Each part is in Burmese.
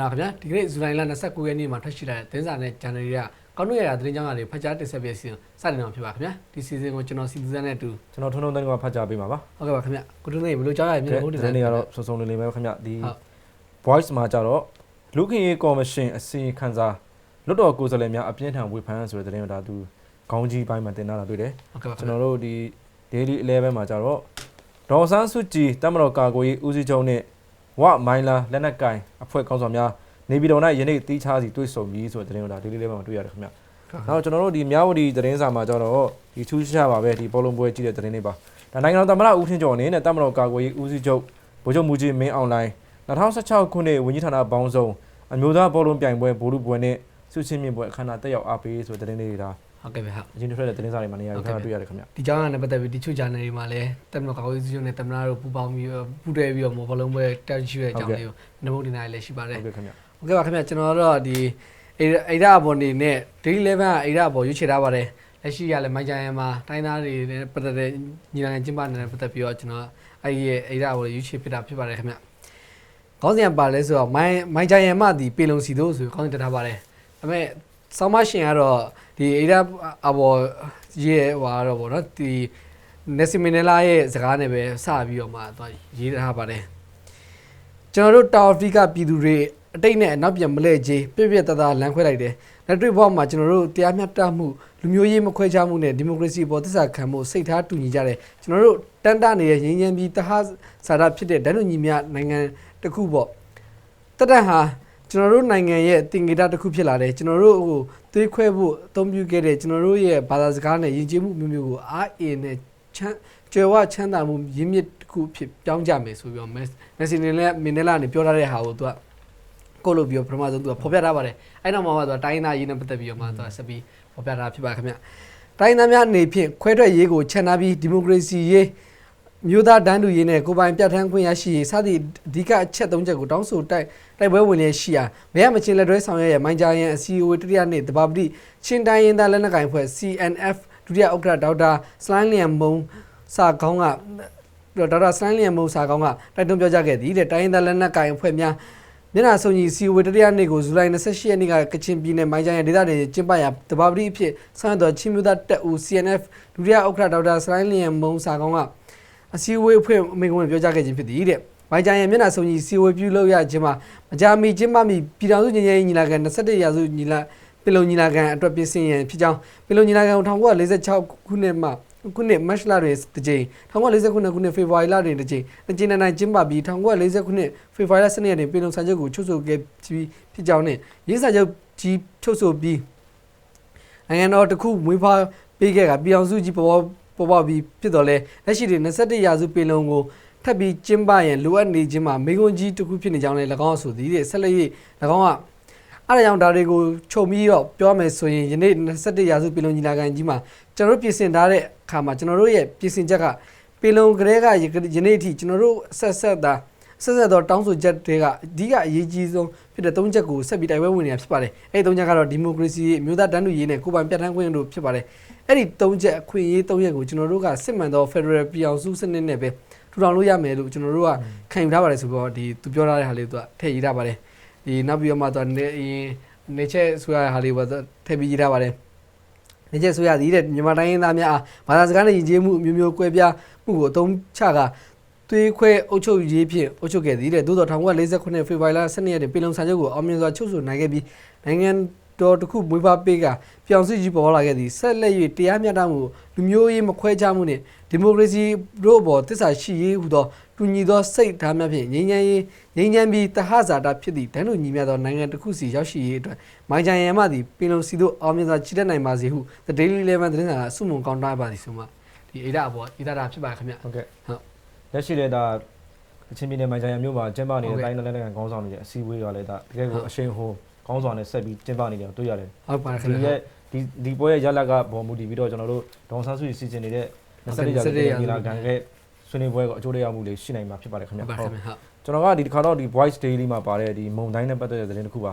လာခင်ဗျာဒီကနေ့ဇူလိုင်လ29ရက်နေ့မှာထွက်ရှိလာတဲ့သတင်းစာနဲ့ဂျန်နရီကကောင်းတို့ရတာသတင်းကြောင်းကနေဖတ်ကြားတင်ဆက်ပေးစီစဉ်စတင်အောင်ဖြစ်ပါခင်ဗျာဒီစီစဉ်ကိုကျွန်တော်စီစဉ်နဲ့အတူကျွန်တော်ထုံထုံတန်းကဖတ်ကြားပေးမှာပါဟုတ်ကဲ့ပါခင်ဗျာကိုတုံးနေဘယ်လိုကြားရမလဲတဲ့ဟုတ်တယ်ဒီနေ့ကတော့စုံစုံလင်းလင်းပဲခင်ဗျဒီဟုတ် voice မှာကြတော့လူခင်ရေးကော်မရှင်အစီရင်ခံစာလွတ်တော်ကိုယ်စားလှယ်များအပြင်းထန်ဝေဖန်ဆိုတဲ့သတင်းကိုဒါသူခေါင်းကြီးပိုင်းမှာတင်လာတာတွေ့တယ်ဟုတ်ကဲ့ပါခင်ကျွန်ဗျာတော်တို့ဒီ daily 11မှာကြတော့ဒေါ်ဆန်းစုကြည်တမတော်ကာကွယ်ရေးဦးစီးချုပ်နဲ့ ဝမိုင်းလာလက်နက်ကင်အဖွဲ့ကောင်းဆောင်များနေပြည်တော်၌ယနေ့တီးခြားစီတွေ့ဆုံပြီးဆိုတဲ့သတင်းကိုဒါ daily 11မှာတွေ့ရတယ်ခင်ဗျနောက်ကျွန်တော်တို့ဒီမြဝတီသတင်းစာမှာကျတော့ဒီထူးခြားပါပဲဒီဘောလုံးပွဲကြည့်တဲ့သတင်းလေးပါဒါနိုင်ငံတော်သမ္မတဦးထင်ကျော်အနေနဲ့တမတော်ကာကွယ်ရေးဦးစီးချုပ်ဗိုလ်ချုပ်မူကြီးမင်းအောင်လိုင်း2016ခုနှစ်ဝန်ကြီးဌာနပေါင်းစုံအမျိုးသားဘောလုံးပြိုင်ပွဲဗိုလ်လူပွဲနဲ့ဆုချင်းမြင့်ပွဲအခမ်းအနားတက်ရောက်အားပေးဆိုတဲ့သတင်းလေးတွေဒါ ဟုတ်ကဲ့ပါဟုတ်အရင်ထွက်တဲ့သတင်းစာတွေမှာနေရာယူထားတွေ့ရတယ်ခင်ဗျဒီကြောင်းကနေပတ်သက်ပြီးဒီချို့ဂျန်နရီမှာလည်းတက်မလို့ကောင်းရေးစုနဲ့တမနာတို့ပူပေါင်းပြီးပူတွဲပြီးတော့မော်ဘလုံးပွဲတက်ရှိတဲ့အကြောင်းလေးကိုနမုတ်ဒီနိုင်လည်းရှိပါတယ်ဟုတ်ကဲ့ခင်ဗျဟုတ်ကဲ့ပါခင်ဗျာကျွန်တော်တို့ဒီအိအိဒါအပေါ်နေနဲ့ daily level ကအိဒါအပေါ်ရွေးချယ်ထားပါတယ်လက်ရှိရလဲမိုင်ဂျန်ရန်မှာတိုင်းသားတွေနဲ့ပတ်သက်တဲ့ညီလာခံကျင်းပနေတဲ့ပတ်သက်ပြီးတော့ကျွန်တော်အဲ့ဒီရဲ့အိဒါအပေါ်ရွေးချယ်ဖြစ်တာဖြစ်ပါတယ်ခင်ဗျာခေါင်းစဉ်ကပါလဲဆိုတော့မိုင်မိုင်ဂျန်ရန်မှာဒီပေလုံစီတို့ဆိုခေါင်းစဉ်တက်ထားပါတယ်ဒါပေမဲ့ ဆောင်းမရှင်ကတော့ဒီအိဒါအပေါ်ရေးဟွာတော့ဗောနော်ဒီနယ်စီမီနယ်လာရဲ့စကားနဲ့ပဲစပြီးတော့မှသွားရေးထားပါတယ်ကျွန်တော်တို့တောင်အာဖရိကပြည်သူတွေအတိတ်နဲ့အနောက်ပြန်မလဲကြီးပြည့်ပြည့်တသားလမ်းခွဲလိုက်တယ်။လက်တွေ့ဘဝမှာကျွန်တော်တို့တရားမျှတမှုလူမျိုးရေးမခွဲခြားမှုနဲ့ဒီမိုကရေစီပေါ်သစ္စာခံမှုစိတ်ထားတူညီကြတယ်။ကျွန်တော်တို့တန်တနေတဲ့ရင်းရင်းပြီးတဟစာရဖြစ်တဲ့ဒဏ္ဍညီမြနိုင်ငံတစ်ခုပေါ့။တတဟာ ကျွန်တော်တို့နိုင်ငံရဲ့တင်ဂေတာတစ်ခုဖြစ်လာတယ်။ကျွန်တော်တို့ဟိုသွေးခွဲဖို့အသုံးပြုခဲ့တဲ့ကျွန်တော်တို့ရဲ့ဘာသာစကားနဲ့ယဉ်ကျေးမှုမျိုးမျိုးကိုအားအင်းနဲ့ချမ်းကျွယ်ဝချမ်းသာမှုရင်းမြစ်တစ်ခုဖြစ်ပြောင်းကြမယ်ဆိုပြီးတော့မက်မက်ဆီနေနဲ့မင်နလာနေပြောထားတဲ့ဟာကိုသူကကိုလို့ပြောပထမဆုံးသူကဖော်ပြထားပါတယ်အဲ့နောက်မှာမှသူကတိုင်းသားရေးနဲ့ပတ်သက်ပြီးတော့မှသူကဆက်ပြီးဖော်ပြထားဖြစ်ပါခင်ဗျတိုင်းသားများအနေဖြင့်ခွဲထွက်ရေးကိုခြံထားပြီးဒီမိုကရေစီရေး မြို့သားတန်းတူရေးနဲ့ကိုယ်ပိုင်ပြဋ္ဌာန်းခွင့်ရရှိရေးစသည့်အဓိကအချက်၃ချက်ကိုတောင်းဆိုတိုက်တိုက်ပွဲဝင်လျက်ရှိရာဘဲရမချင်းလက်တွဲဆောင်ရွက်ရဲ့မိုင်းဂျာယန်အစီအဝေးတတိယနေ့တဘာပတိချင်းတိုင်းရင်သားလက်နက်ကိုင်ဖွဲ့ CNF ဒုတိယဥက္ကဋ္ဌဒေါက်တာစလိုင်းလျံမုံစာကောင်းကဒေါက်တာစလိုင်းလျံမုံစာကောင်းကတိုက်တွန်းပြောကြားခဲ့သည်တဲ့တိုင်းရင်းသားလက်နက်ကိုင်အဖွဲ့များမျက်နှာစုံကြီးစီဝေတရရနေ့ကိုဇူလိုင်28ရက်နေ့ကကချင်ပြည်နယ်မိုင်းချိုင်ရဒေသတွေကျင်းပရာတဘာပတိအဖြစ်ဆောင်ရွက်တော်ချင်းမျိုးသားတက်ဦး CNF ဒုတိယဥက္ကဋ္ဌဒေါက်တာစလိုင်းလျံမုံစာကောင်းက အစည်းအဝေးအဖွဲ့အမိန့်ခွင့်ပြောကြားခဲ့ခြင်းဖြစ်သည်တဲ့မိုင်းချိုင်ရမျက်နှာစုံကြီးစီဝေပြုလုပ်ရခြင်းမှာမကြာမီကျင်းပမီပြည်ထောင်စုညီညီညီလာခံ21ရာစုညီလာပြည်လုံညီလာခံအတွက်ပြင်ဆင်ရန်ဖြစ်ကြောင်းပြည်လုံညီလာခံ1946ခုနှစ်မှာခုနှစ်မတ်လတွင်တစ်ကြိမ်1949ခုနှစ်ဖေဖော်ဝါရီလတွင်တစ်ကြိမ်တစ်ကြိမ်နဲ့နိုင်ကျင်းပပြီး1949ခုနှစ်ဖေဖော်ဝါရီလ12ရက်တွင်ပြည်လုံစာချုပ်ကိုချုပ်ဆိုခဲ့ပြီးဖြစ်ကြောင်းနဲ့ရင်းစာချုပ်ကြီးချုပ်ဆိုပြီးနိုင်ငံတော်တစ်ခုမွေးဖွားပေးခဲ့ကပြည်အောင်စုကြီးပေါ် ပေါ်ပေါ်ပေါက်ပြီးဖြစ်တော်လဲလက်ရှိတွင်21ရာစုပြည်လုံကိုထပ်ပြီးကျင်းပရန်လိုအပ်နေခြင်းမှာမိကွန်ကြီးတစ်ခုဖြစ်နေကြောင်းလည်း၎င်းဆိုသည်တဲ့ဆက်လက်၍၎င်းကအဲ့ဒါကြောင့်ဒါတွေကိုခြုံပြီးတော့ပြောမယ်ဆိုရင်ယနေ့21ရာစုပြည်လုံညီလာခံကြီးမှာကျွန်တော်တို့ပြင်ဆင်ထားတဲ့အခါမှာကျွန်တော်တို့ရဲ့ပြင်ဆင်ချက်ကပြည်လုံကလေးကယနေ့အထိကျွန်တော်တို့ဆက်ဆက်တာဆက်ဆက်တော့တောင်းဆိုချက်တွေကအဓိကအရေးကြီးဆုံးဖြစ်တဲ့၃ချက်ကိုဆက်ပြီးတိုင်ပွဲဝင်နေတာဖြစ်ပါတယ်။အဲ့ဒီ၃ချက်ကတော့ဒီမိုကရေစီအမျိုးသားတန်းတူရေးနဲ့ကိုယ်ပိုင်ပြဋ္ဌာန်းခွင့်တို့ဖြစ်ပါတယ်။ အဲ့ဒီ၃ချက်အခွင့်အရေး၃ချက်ကိုကျွန်တော်တို့ကစစ်မှန်သော Federal ပြည်အောင်စုစနစ်နဲ့ပဲထူထောင်လို့ရမယ်လို့ကျွန်တော်တို့ကခံယူထားပါတယ်ဆိုတော့ဒီသူပြောထားတဲ့ဟာလေးသူကထည့်ရေးထားပါတယ်။ဒီနောက်ပြီးတော့မှသူကနေအရင်နေချက်ဆိုရတဲ့ဟာလေးပေါ့ထည့်ပြီးရေးထားပါတယ်နေချက်ဆိုရသည်တဲ့မြန်မာတိုင်းရင်းသားများအားဘာသာစကားနဲ့ယဉ်ကျေးမှုအမျိုးမျိုးကွဲပြားမှုကိုအသုံးချကသွေးခွဲအုပ်ချုပ်ရေးဖြင့်အုပ်ချုပ်ခဲ့သည်တဲ့သို့တော်1948ဖေဖော်ဝါရီလ12ရက်နေ့ပြည်လုံစာချုပ်ကိုအောင်မြင်စွာချုပ်ဆိုနိုင်ခဲ့ပြီးနိုင်ငံ တော်တစ်ခုမွေးဖွားပေးကပြောင်စစ်ကြီးပေါ်လာခဲ့သည်ဆက်လက်၍တရားမျှတမှုလူမျိုးရေးမခွဲခြားမှုနှင့်ဒီမိုကရေစီတို့ဘောတစ္ဆာရှိရေးဟူသောတူညီသောစိတ်ဓာတ်များဖြင့်ငြိမ်းချမ်းရေးငြိမ်းချမ်းပြီးတဟဇာတာဖြစ်သည့်တန်းတူညီမျှသောနိုင်ငံတစ်ခုစီရောက်ရှိရေးအတွက်မိုင်းချန်ရန်မှသည်ပင်လုံစီတို့အောင်မြင်စွာချီတက်နိုင်ပါစေဟု The Daily Eleven သတင်းစာကအစုံမကောင်းတာပါသည်ဆိုမှဒီအိဒါအပေါ်ဣဒါတာဖြစ်ပါခင်ဗျဟုတ်ကဲ့ဟုတ်လက်ရှိလည်းဒါအချင်းပြည်နယ်မိုင်ဂျာယန်မြို့မှာကျင်းပနေဟုတ်တဲ့ကဲ့တိုင်းလက်နက်ကန်ခေါင်းဆောင်တွေရဲ့အစည်းအဝေးကလည်းဒါတကယ်ဟုကိုတ်အရှိန်ဟို ခေါင်းဆောင်နဲ့ဆက်ပြီးကျင်းပနေတယ်တွေ့ရတယ်ဟုတ်ပါခင်ဒီဗျရဲ့ဒီဒီပွဲရဲ့ရလက်ကပေါ်မူတည်ပြီးတော့ကျွန်တော်တို့ဒေါန်ဆန်းစုကြည်စီစဉ်နေတဲ့ဟုတ်ကဲ့21ရာစု21ရာစုညီလာခံရဲ့ဆွေးနွေးပွဲကိုအကျိုးတရားမှုတွေရှိနိုင်မှာဖြစ်ပါတယ်ခင်ဗျဟုတ်ပါခင်ဗျဟုတ်ကျွန်တော်ကဒီတစ်ခါတော့ဒီ voice daily မှာပါတဲ့ဒီမုံတိုင်းနဲ့ပတ်သက်တဲ့သတင်းတစ်ခုပါ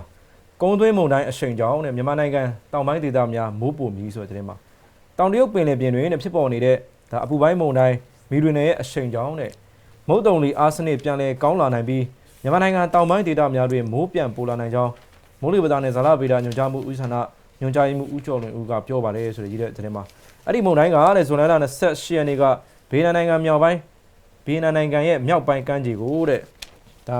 ကုန်းသွင်းမုံတိုင်းအရှိန်ကြောင်းနဲ့မြန်မာနိုင်ငံတောင်ပိုင်းဒေသများမိုးပုံမြီးဆိုတဲ့သတင်းမှာတောင်တရုတ်ပင်လယ်ပြင်တွင်နဲ့ဖြစ်ပေါ်နေတဲ့ဒါအပူပိုင်းမုံတိုင်းမီရီနယ်ရဲ့အရှိန်ကြောင်းနဲ့မုတ်တုံလီအားစနစ်ပြန်လည်ကောင်းလာနိုင်ပြီးမမြန်မာနိုင်ငံတောင်ပိုင်းဒေသများတွင်မိုးပြန်ပိုလာနိုင်ကြောင်း မိုးလေဝသနဲ့ဇာလဗေဒညွှန်ကြားမှုဦးဌာနညွှန်ကြားရေးမှူးဦးကျော်လွင်ဦးကပြောပါတယ်ဆိုတဲ့ရေးတဲ့သတင်းမှာအဲ့ဒီမုန်တိုင်းကတဲ့ဇွန်လ28ရက်နေ့ကဘေးနနိုင်ငံမြောက်ပိုင်းဘေးနနိုင်ငံရဲ့မြောက်ပိုင်းကမ်းခြေကိုတဲ့ဒါ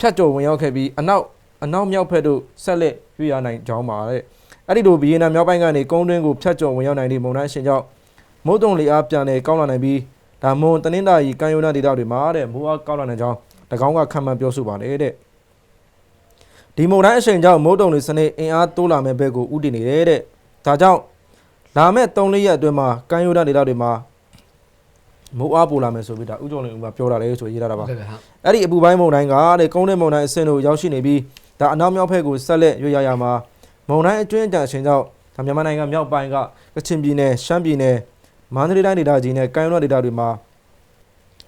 ဖြတ်ကျော်ဝင်ရောက်ခဲ့ပြီးအနောက်အနောက်မြောက်ဘက်သို့ဆက်လက်ရွေ့ရနိုင်ကြောင်းပါတဲ့အဲ့ဒီလိုဘေးနမြောက်ပိုင်းကနေကုန်းတွင်းကိုဖြတ်ကျော်ဝင်ရောက်နိုင်သည့်မုန်တိုင်းအရှင်ကြောင့်မုတ်တုံလေအားပြန်လည်ကောင်းလာနိုင်ပြီးဒါမွန်တနင်္သာရီကမ်းရိုးတန်းဒေသတွေမှာတဲ့မိုးအားကောင်းလာနိုင်ကြောင်း၎င်းကခံမှန်းပြောဆိုပါတယ်တဲ့ ဒီမုန်တိုင်းအရှင်ကြောင့်မုတ်တုံလေစနစ်အင်အားတိုးလာမဲ့ဘက်ကိုဥတည်နေတယ်တဲ့ဒါကြောင့်လာမဲ့3-4ရက်အတွင်းမှာကမ်းရိုးတန်းဒေသတွေမှာမိုးအားပိုလာမယ်ဆိုပြီးဒါဥကြုံလင်ဦးကပြောတာလေဆိုရေးထားတာပါဟုတ်ကဲ့ဗျဟုတ်အဲ့ဒီအပူပိုင်းမုန်တိုင်းကတဲ့ကုန်းတဲ့မုန်တိုင်းအဆင့်တို့ရောက်ရှိနေပြီးဒါအနောက်မြောက်ဘက်ကိုဆက်လက်ရွေ့ရရမှာမုန်တိုင်းအတွင်းအကြအရှင်ကြောင့်ဒါမြန်မာနိုင်ငံမြောက်ပိုင်းကကချင်ပြည်နယ်ရှမ်းပြည်နယ်မန္တလေးတိုင်းဒေသကြီးနဲ့ကမ်းရိုးတန်းဒေသတွေမှာ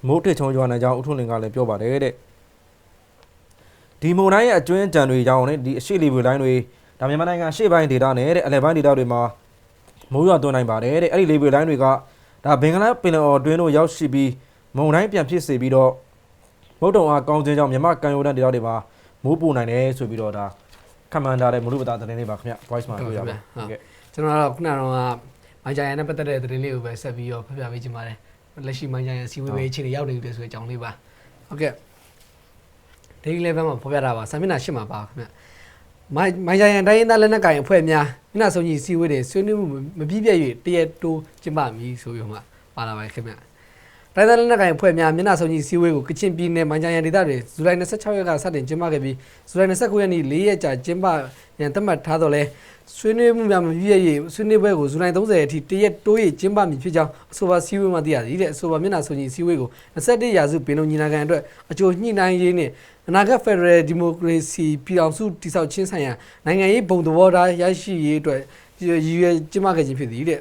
မိုးထစ်ချုံရွာနိုင်ကြောင်းဥထုံလင်ကလည်းပြောပါတယ်တဲ့ ဒီမုန်တိုင်းရဲ့အတွင်းအကြံတွေကြောင့်လေဒီအရှိလီဘူတိုင်းတွေဒါမြန်မာနိုင်ငံရှေ့ပိုင်းဒေသနဲ့တဲ့အလယ်ပိုင်းဒေသတွေမှာမိုးရွာသွန်းနိုင်ပါတယ်တဲ့အဲ့ဒီလေဘူတိုင်းတွေကဒါဘင်္ဂလားပင်လယ်အော်အတွင်းတို့ရောက်ရှိပြီးမုန်တိုင်းပြန်ဖြစ်စေပြီးတော့မုတ်တုံအားကောင်းခြင်းကြောင့်မြမကန်ယိုဒန်ဒေသတွေမှာမိုးပူနိုင်တယ်ဆိုပြီးတော့ဒါခမန်ဒါတဲ့မလူပတာသတင်းလေးပါခင်ဗျ voice မှာတွေ့ရပါဟုတ်ကဲ့ကျွန်တော်ကတော့ခုနကတော့မိုင်းဂျိုင်ယန်နဲ့ပတ်သက်တဲ့သတင်းလေးကိုပဲဆက်ပြီးတော့ဖတ်ပြပေးချင်ပါတယ်လက်ရှိမိုင်းဂျိုင်ယန်စီဝေးပေးအခြေအနေရောက်နေပြီဆိုတဲ့အကြောင်းလေးပါဟုတ်ကဲ့ daily level မှာဖော်ပြတာပါစာမျက်နှာရှင်းမှာပါခင်ဗျမိုင်းမိုင်းဂျိုင်ယန်တိုင်းရင်းသားလက်နက်ကိုင်အဖွဲ့များမျက်နှာစုံကြီးစီဝေးတွေဆွေးနွေးမှုမပြည့်ပြည့်၍တရက်တိုးကျင်းပမည်ဆိုပြီးတော့မှပါလာပါခင်ဗျတိုင်းသားလက်နက်ကိုင်အဖွဲ့များမျက်နှာစုံကြီးစီဝေးကိုကချင်ပြည်နယ်မိုင်းဂျိုင်ယန်ဒေသတွေဇူလိုင်26ရက်ကစတင်ကျင်းပခဲ့ပြီးဇူလိုင်29ရက်နေ့၄ရက်ကြာကျင်းပရန်သတ်မှတ်ထားတော့လဲဆွေးနွေးမှုများမပြည့်ရည်ဆွေးနွေးပွဲကိုဇူလိုင်30အထိတရက်တိုးရကျင်းပမည်ဖြစ်ကြောင်းအဆိုပါစည်းဝေးမှာသိရသည်တဲ့အဆိုပါမျက်နှာစုံကြီးစည်းဝေးကို21ရာစုပင်လုံညီလာခံအတွက်အကျိုးညှိနှိုင်းရေးနဲ့ အနာဂတ်ဖက်ဒရယ်ဒီမိုကရေစီပြည်အောင်စုတည်ဆောက်ခြင်းဆိုင်ရာနိုင်ငံရေးပုံသဘောထားရရှိရေးအတွက်ရည်ရွယ်ကျင်းပခဲ့ခြင်းဖြစ်သည်တဲ့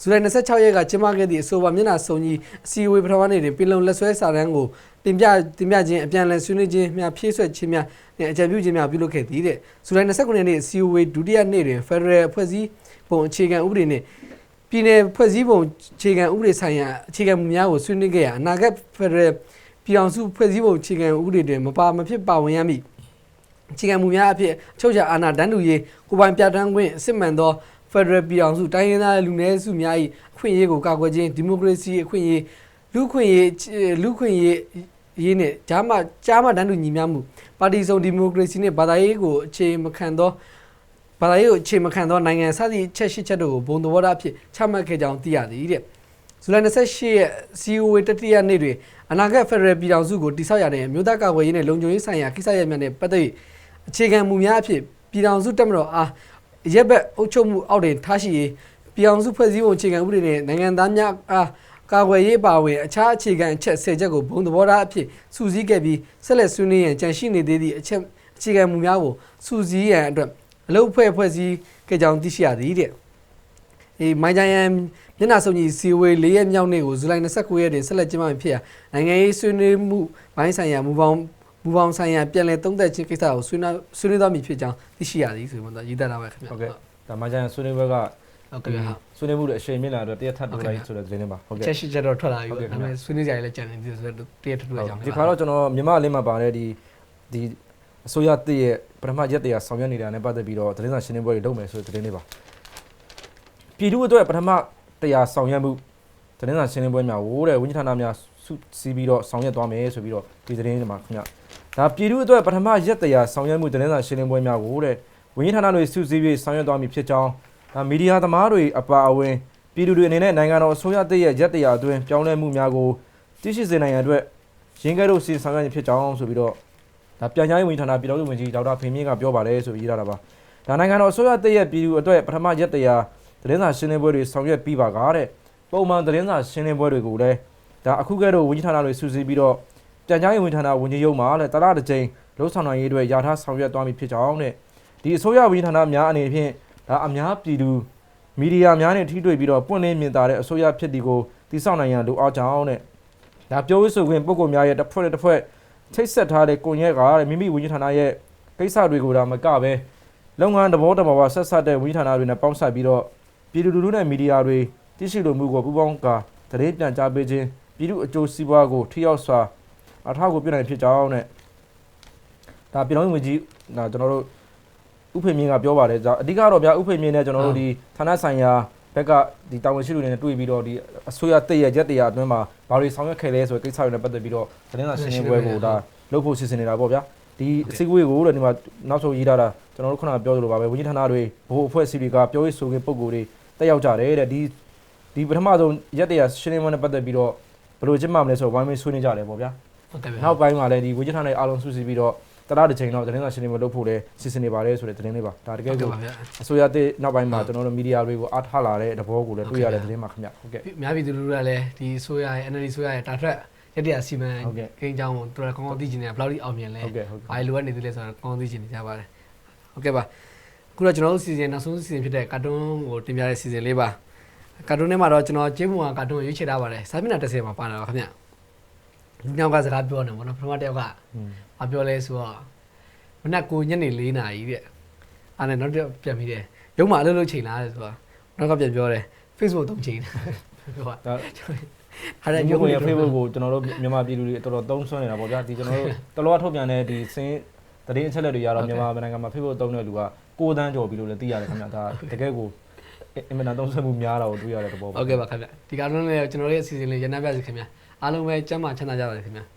ဇူလိုင်26ရက်ကကျင်းပခဲ့သည့်အဆိုပါမျက်နှာစုံကြီးအစည်းအဝေးပထမနေ့တွင်ပင်လုံလက်ဆွဲစာတမ်းကိုတင်ပြတင်ပြခြင်းအပြန်အလှန်ဆွေးနွေးခြင်းများဖြည့်ဆွက်ခြင်းများနဲ့အကြံပြုခြင်းများပြုလုပ်ခဲ့သည်တဲ့ဇူလိုင်29ရက်နေ့အစည်းအဝေးဒုတိယနေ့တွင်ဖက်ဒရယ်အဖွဲ့အစည်းပုံအခြေခံဥပဒေနှင့်ပြည်내ဖွဲ့စည်းပုံအခြေခံဥပဒေဆိုင်ရာအခြေခံမူများကိုဆွေးနွေးခဲ့ရာအနာဂတ်ဖက်ဒရယ် ပြည်အောင်စုဖွဲ့စည်းပုံအခြေခံဥပဒေတွင်မပါမဖြစ်ပါဝင်ရမည်အခြေခံမူများအဖြစ်အချုပ်အခြာအာဏာတန်းတူရေးကိုယ်ပိုင်ပြဋ္ဌာန်းခွင့်အစစ်မှန်သောဖက်ဒရယ်ပြည်အောင်စုတိုင်းရင်းသားလူနည်းစုများ၏အခွင့်အရေးကိုကာကွယ်ခြင်းဒီမိုကရေစီအခွင့်အရေးလူ့အခွင့်အရေးလူ့အခွင့်အရေးရေးနဲ့ဂျာမဂျာမတန်းတူညီမျှမှုပါတီစုံဒီမိုကရေစီနဲ့ဘာသာရေးကိုအခြေမခံသောဘာသာရေးကိုအခြေမခံသောနိုင်ငံစသည့်ချက်ရှိချက်တို့ကိုဘုံသဘောထားအဖြစ်ချမှတ်ခဲ့ကြောင်းသိရသည်တဲ့ ဇူလိုင်28ရက် COA တတိယနေ့တွင်အနာဂတ်ဖက်ဒရယ်ပြည်ထောင်စုကိုတည်ဆောက်ရတဲ့အမျိုးသားကာကွယ်ရေးနဲ့လုံခြုံရေးဆိုင်ရာကိစ္စရပ်များနဲ့ပတ်သက်၍အခြေခံမူများအဖြစ်ပြည်ထောင်စုတက်မတော်အားရက်ဘက်အုပ်ချုပ်မှုအောက်တွင်ထားရှိရေးပြည်ထောင်စုဖွဲ့စည်းပုံအခြေခံဥပဒေနဲ့နိုင်ငံသားများအားကာကွယ်ရေးပါဝင်အခြားအခြေခံအချက်၁၀ချက်ကိုဘုံသဘောထားအဖြစ်စူးစီးခဲ့ပြီးဆက်လက်ဆွေးနွေးရန်ကြံရှိနေသေးသည့်အချက်အခြေခံမူများကိုစူးစီးရန်အတွက်အလုပ်ဖွဲ့ဖွဲ့စည်းခဲ့ကြောင်းသိရှိရသည်တဲ့ အေးမိုင်းဂျိုင်ယန်မျက်နှာစုံကြီးစီဝေး၄ရက်မြောက်နေ့ကိုဇူလိုင်29ရက်တွင်ဆက်လက်ကျင်းပမည်ဖြစ်ရာနိုင်ငံရေးဆွေးနွေးမှုဘိုင်းဆိုင်ရာမူပေါင်းမူပေါင်းဆိုင်ရာပြန်လည်သုံးသပ်ခြင်းကိစ္စကိုဆွေးနွေးဆွေးနွေးသွားမည်ဖြစ်ကြောင်းသိရှိရသည်ဆိုပြီးတော့ရေးသားထားပါခင်ဗျဟုတ်ကဲ့ဒါမှကျရင်ဆွေးနွေးဘက်ကဟုတ်ကဲ့ဟုတ်ဆွေးနွေးမှုတွေအရှိန်မြင့်လာတော့တရက်ထပ်တိုးလိုက်ဆိုတဲ့သတင်းလေးပါဟုတ်ကဲ့ချက်ရှိချက်တော့ထွက်လာပြီဟုတ်ကဲ့ဒါပေမဲ့ဆွေးနွေးကြရလည်းကြံနေသေးတယ်ဆိုတော့တရက်ထပ်ထပ်အကြောင်းဒီခါတော့ကျွန်တော်မြန်မာလင်းမှာပါတဲ့ဒီဒီအစိုးရတည့်ရဲ့ပထမရက်တရာဆောင်ရွက်နေတာနဲ့ပတ်သက်ပြီးတော့သတင်းစာရှင်းလင်းပွဲတွေလုပ်မယ်ဆိုတဲ့သတင်းလေးပါ ပြည်သူ့အတွက်ပထမတရားဆောင်ရွက်မှုသတင်းစာရှင်းလင်းပွဲများဝိုးတဲ့ဝန်ကြီးဌာနများစုစည်းပြီးတော့ဆောင်ရွက်သွားမယ်ဆိုပြီးတော့ဒီသတင်းတွေမှာခင်ဗျဒါပြည်သူ့အတွက်ပထမရက်တရာဆောင်ရွက်မှုသတင်းစာရှင်းလင်းပွဲများဝိုးတဲ့ဝန်ကြီးဌာနတွေစုစည်းပြီးဆောင်ရွက်သွားမည်ဖြစ်ကြောင်းဒါမီဒီယာသမားတွေအပါအဝင်ပြည်သူတွေအနေနဲ့နိုင်ငံတော်အစိုးရတည့်ရဲ့ရက်တရာအတွင်းပြောင်းလဲမှုများကိုသိရှိစေနိုင်ရန်အတွက်ရင်းကဲတို့စီဆောင်ရွက်ခြင်းဖြစ်ကြောင်းဆိုပြီးတော့ဒါပြန်ကြားရေးဝန်ကြီးဌာနပြည်တော်စုဝန်ကြီးဒေါက်တာဖေမြင့်ကပြောပါတယ်ဆိုပြီးရေးထားတာပါဒါနိုင်ငံတော်အစိုးရတည့်ရဲ့ပြည်သူအတွက်ပထမရက်တရာ သတင်းစာရှင်းလင်းပွဲတွေဆောင်ရွက်ပြီးပါကားတဲ့ပုံမှန်သတင်းစာရှင်းလင်းပွဲတွေကိုလည်းဒါအခုကဲတော့ဝန်ကြီးဌာနတွေစုစည်းပြီးတော့ပြန်ကြားရေးဝန်ကြီးဌာနဝန်ကြီးရုံးမှာလည်းတလားတစ်ကြိမ်လုံးဆောင်နိုင်ရေးအတွက်ယာထားဆောင်ရွက်သွားမည်ဖြစ်ကြောင်းတဲ့ဒီအစိုးရဝန်ကြီးဌာနများအနေဖြင့်ဒါအများပြည်သူမီဒီယာများနဲ့ထိတွေ့ပြီးတော့ပွင့်လင်းမြင်သာတဲ့အစိုးရဖြစ်ဒီကိုတည်ဆောက်နိုင်ရန်လိုအပ်ကြောင်းတဲ့ဒါပြောရေးဆိုခွင့်ပုံကောများရဲ့တစ်ဖွဲ့တစ်ဖွဲ့ချိတ်ဆက်ထားတဲ့ကိုညက်ကတဲ့မိမိဝန်ကြီးဌာနရဲ့ကိစ္စတွေကိုဒါမကပဲလုပ်ငန်းသဘောတဘာဝဆက်ဆက်တဲ့ဝန်ကြီးဌာနတွေနဲ့ပေါင်းစပ်ပြီးတော့ ပြည်သူလူထုနဲ့မီဒီယာတွေတရှိလိုမှုကိုပူးပေါင်းကာတရေပြန်ကြားပေးခြင်းပြည်သူအကျိုးစီးပွားကိုထိရောက်စွာအထောက်အကူပြုနိုင်ဖြစ်ကြောင်းနဲ့ဒါပြည်တော်ဝင်ကြီးဒါကျွန်တော်တို့ဥဖေမြင့်ကပြောပါတယ်ဒါအဓိကတော့ဗျာဥဖေမြင့်နဲ့ကျွန်တော်တို့ဒီဌာနဆိုင်ရာဘက်ကဒီတာဝန်ရှိသူတွေနဲ့တွေ့ပြီးတော့ဒီအစိုးရတည့်ရရက်တရအတွင်းမှာဘာတွေဆောင်ရွက်ခဲ့လဲဆိုတဲ့ကိစ္စတွေနဲ့ပတ်သက်ပြီးတော့သတင်းစာရှင်းလင်းပွဲကိုဒါလုပ်ဖို့စီစဉ်နေတာပေါ့ဗျာဒီအစည်းအဝေးကိုတဲ့ဒီမှာနောက်ဆုံးရေးထားတာကျွန်တော်တို့ခုနကပြောသလိုပါပဲဝန်ကြီးဌာနတွေဘို့အဖွဲ့အစည်းတွေကပြောရေးဆိုခွင့်ပုံကိုယ်တွေ တက်ရောက်ကြတယ်တဲ့ဒီဒီပထမဆုံးရက်တရရှင်းလင်းပွဲနဲ့ပတ်သက်ပြီးတော့ဘယ်လိုကျင်းပမလဲဆိုတော့ဝိုင်းဝန်းဆွေးနွေးကြတယ်ပေါ့ဗျာဟုတ်ကဲ့ဗျာနောက်ပိုင်းမှာလည်းဒီဝေဂျစ်ထားတဲ့အားလုံးစုစည်းပြီးတော့တရတစ်ချိန်တော့သတင်းစာရှင်းလင်းပွဲလုပ်ဖို့လည်းစီစဉ်နေပါတယ်ဆိုတဲ့သတင်းလေးပါဒါတကယ်ဟုတ်ကိုကဲ့ပါဗျာအစိုးရတဲ့နောက်ပိုင်းမှာကျွန်တော်တို့မီဒီယာတွေကိုအားထားလာတဲ့သဘောကိုလည်းတွေ့ရတဲ့သတင်းပါခင်ဗျဟုတ်ကဲ့အများပြည်သူလူထုကလည်းဒီဆိုရရဲ့ NLD ဆိုရရဲ့တာထွက်ရက်တရစီမံဟုတ်ကဲ့ကိန်းကြောင်းကိုတော်တော်ကောင်းကောင်းသိချင်တယ်ဘယ်လောက်ထိအောင်မြင်လဲဟုတ်ကဲ့ဟုတ်ကဲ့ဘာလိုအပ်နေသေးလဲဆိုတော့ကောင်းကောင်းသိချင်နေကြပါတယ်ဟုတ်ကဲ့ပါအ ခုတော့ကျွန်တော်တို့စီစဉ်နောက်ဆုံးစီစဉ်ဖြစ်တဲ့ကာတွန်းကိုတင်ပြတဲ့စီစဉ်လေးပါကာတွန်းထဲမှာတော့ကျွန်တော်ကျေးမွန်ကကာတွန်းကိုရွေးချယ်ထားပါတယ်စာမျက်နှာ30မှာပါလာပါခင်ဗျဒီနောက်ကစကားပြောနေပါတော့ပထမတစ်ယောက်ကอืม။ဘာပြောလဲဆိုတော့မနက်9ညနေ4နာရီတဲ့။အဲ့ဒါနဲ့နောက်တစ်ပြန်ပြီးတယ်။ရုံးမှာအလုပ်လုပ်ချိန်လားတဲ့ဆိုတော့နောက်ကပြန်ပြောတယ် Facebook သုံးချိန်။ပြောတာဒါအဲ့ဒါဒီရုံးကိုကိုရ Facebook ကိုကျွန်တော်တို့မြန်မာပြည်သူတွေတော်တော်သုံးဆွနေတာပေါ့ဗျာဒီကျွန်တော်တို့တလောထုတ်ပြန်တဲ့ဒီစင်းသတင်းအချက်လက်တွေရတော့မြန်မာနိုင်ငံမှာ Facebook သုံးတဲ့လူက 6တန်းကျော်ပြီလို့လည်းသိရတယ်ခင်ဗျဒါတကယ်ကိုအင်မတန်သုံးဆွမှုများတာကိုတွေ့ရတဲ့သဘောပေါ့ဟုတ်ကဲ့ပါခင်ဗျ။ဒီကားလုံးလေးကျွန်တော်ရဲ့အစီအစဉ်လေးရန်နာပြစီခင်ဗျ။အားလုံးပဲကျမ်းမာချမ်းသာကြပါစေခင်ဗျ။